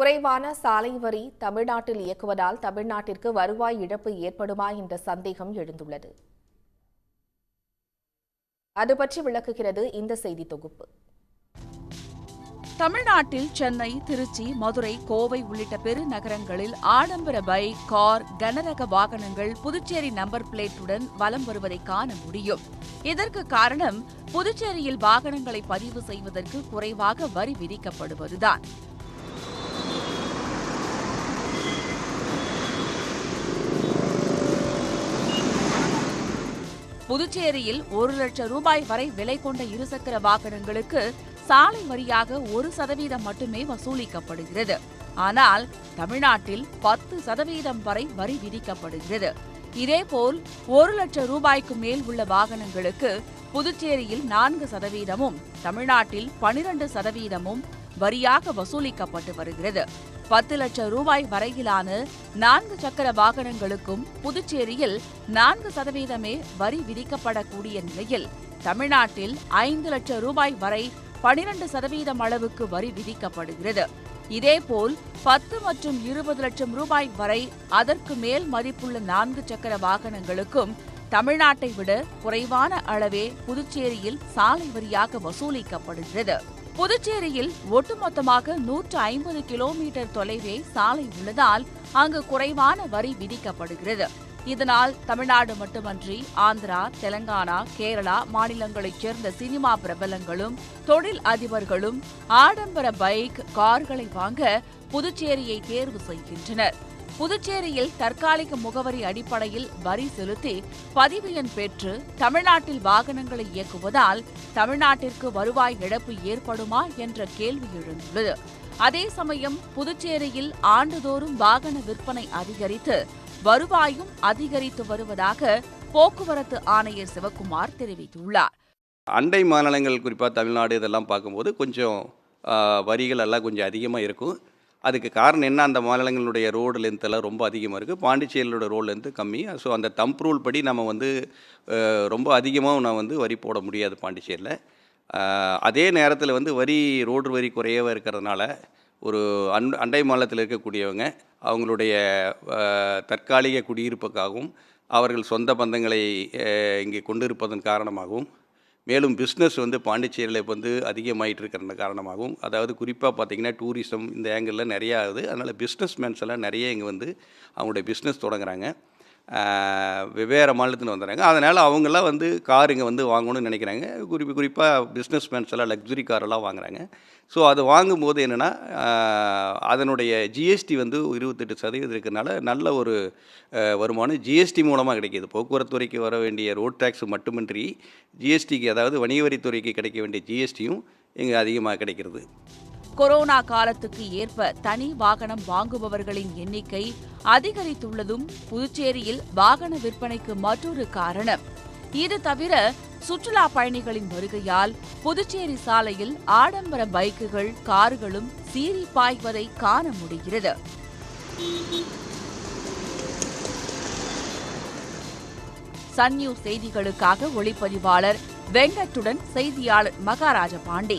குறைவான சாலை வரி தமிழ்நாட்டில் இயக்குவதால் தமிழ்நாட்டிற்கு வருவாய் இழப்பு ஏற்படுமா என்ற சந்தேகம் எழுந்துள்ளது. அது பற்றி விளக்குகிறது இந்த செய்தி தொகுப்பு. தமிழ்நாட்டில் சென்னை திருச்சி மதுரை கோவை உள்ளிட்ட பெருநகரங்களில் ஆடம்பர பைக் கார் கனரக வாகனங்கள் புதுச்சேரி நம்பர் பிளேட்டுடன் வலம் வருவதை காண முடியும். இதற்கு காரணம் புதுச்சேரியில் வாகனங்களை பதிவு செய்வதற்கு குறைவாக வரி விதிக்கப்படுவதுதான். புதுச்சேரியில் ஒரு லட்சம் ரூபாய் வரை விலை கொண்ட இருசக்கர வாகனங்களுக்கு சாலை வரியாக ஒரு சதவீதம் மட்டுமே வசூலிக்கப்படுகிறது. ஆனால் தமிழ்நாட்டில் பத்து சதவீதம் வரை வரி விதிக்கப்படுகிறது. இதேபோல் ஒரு லட்சம் ரூபாய்க்கு மேல் உள்ள வாகனங்களுக்கு புதுச்சேரியில் நான்கு சதவீதமும் தமிழ்நாட்டில் பனிரண்டு சதவீதமும் வரியாக வசூலிக்கப்பட்டு வருகிறது. பத்து லட்சம் ரூபாய் வரையிலான நான்கு சக்கர வாகனங்களுக்கும் புதுச்சேரியில் நான்கு சதவீதமே வரி விதிக்கப்படக்கூடிய நிலையில் தமிழ்நாட்டில் ஐந்து லட்சம் ரூபாய் வரை பனிரண்டு சதவீதம் அளவுக்கு வரி விதிக்கப்படுகிறது. இதேபோல் பத்து மற்றும் இருபது லட்சம் ரூபாய் வரை அதற்கு மேல் மதிப்புள்ள நான்கு சக்கர வாகனங்களுக்கும் தமிழ்நாட்டை விட குறைவான அளவே புதுச்சேரியில் சாலை வரியாக வசூலிக்கப்படுகிறது. புதுச்சேரியில் ஒட்டுமொத்தமாக நூற்று ஐம்பது கிலோமீட்டர் தொலைவே சாலை உள்ளதால் அங்கு குறைவான வரி விதிக்கப்படுகிறது. இதனால் தமிழ்நாடு மட்டுமன்றி ஆந்திரா தெலங்கானா கேரளா மாநிலங்களைச் சேர்ந்த சினிமா பிரபலங்களும் தொழில் அதிபர்களும் ஆடம்பர பைக் கார்களை வாங்க புதுச்சேரியை தேர்வு செய்கின்றனர். புதுச்சேரியில் தற்காலிக முகவரி அடிப்படையில் வரி செலுத்தி பதிவு எண் பெற்று தமிழ்நாட்டில் வாகனங்களை இயக்குவதால் தமிழ்நாட்டிற்கு வருவாய் இழப்பு ஏற்படுமா என்ற கேள்வி எழுந்துள்ளது. அதே சமயம் புதுச்சேரியில் ஆண்டுதோறும் வாகன விற்பனை அதிகரித்து வருவாயும் அதிகரித்து வருவதாக போக்குவரத்து ஆணையர் சிவக்குமார் தெரிவித்துள்ளார். அண்டை மாநிலங்கள் குறிப்பாக தமிழ்நாடு இதெல்லாம் பார்க்கும்போது கொஞ்சம் வரிகள் எல்லாம் கொஞ்சம் அதிகமாக இருக்கும். அதுக்கு காரணம் என்ன? அந்த மாநிலங்களுடைய ரோடு லென்த்தெல்லாம் ரொம்ப அதிகமாக இருக்குது பாண்டிச்சேரியோட ரோடு லென்த்து கம்மி. ஸோ அந்த தம்ப் ரூல் படி நம்ம வந்து ரொம்ப அதிகமாக நான் வந்து வரி போட முடியாது பாண்டிச்சேரியில். அதே நேரத்தில் வந்து வரி ரோடு வரி குறையவே இருக்கிறதுனால ஒரு அன் அண்டை மாநிலத்தில் இருக்கக்கூடியவங்க அவங்களுடைய தற்காலிக குடியிருப்புக்காகவும் அவர்கள் சொந்த பந்தங்களை இங்கே கொண்டிருப்பதன் காரணமாகவும் மேலும் பிஸ்னஸ் வந்து பாண்டிச்சேரியில் இப்போ வந்து அதிகமாயிட்டு இருக்கிற காரணமாகவும் அதாவது குறிப்பாக பார்த்திங்கன்னா டூரிசம் இந்த ஆங்கிளில் நிறையா ஆகுது. அதனால் பிஸ்னஸ் மேன்ஸ் எல்லாம் நிறைய இங்கே வந்து அவங்களுடைய பிஸ்னஸ் தொடங்குறாங்க. வெவ்வேறு மாநிலத்தில் வந்துடுறாங்க. அதனால் அவங்கெல்லாம் வந்து கார் இங்கே வந்து வாங்கணும்னு நினைக்கிறாங்க. குறிப்பு குறிப்பாக பிஸ்னஸ் மேன்ஸ் எல்லாம் லக்ஸுரி காரெல்லாம் வாங்குறாங்க. ஸோ அது வாங்கும்போது என்னென்னா அதனுடைய ஜிஎஸ்டி வந்து இருபத்தெட்டு சதவீதம் இருக்கிறனால நல்ல ஒரு வருமானம் ஜிஎஸ்டி மூலமாக கிடைக்கிது. போக்குவரத்து துறைக்கு வர வேண்டிய ரோட் டேக்ஸ் மட்டுமின்றி ஜிஎஸ்டிக்கு அதாவது வணிக வரித்துறைக்கு கிடைக்க வேண்டிய ஜிஎஸ்டியும் இங்கே அதிகமாக கிடைக்கிறது. கொரோனா காலத்துக்கு ஏற்ப தனி வாகனம் வாங்குபவர்களின் எண்ணிக்கை அதிகரித்துள்ளதும் புதுச்சேரியில் வாகன விற்பனைக்கு மற்றொரு காரணம். இது தவிர சுற்றுலா பயணிகளின் வருகையால் புதுச்சேரி சாலையில் ஆடம்பர பைக்குகள் கார்களும் சீறி பாய்வதை காண முடிகிறது. சன் நியூஸ் செய்திகளுக்காக ஒளிப்பதிவாளர் வெங்கட்டுடன் செய்தியாளர் மகாராஜ பாண்டே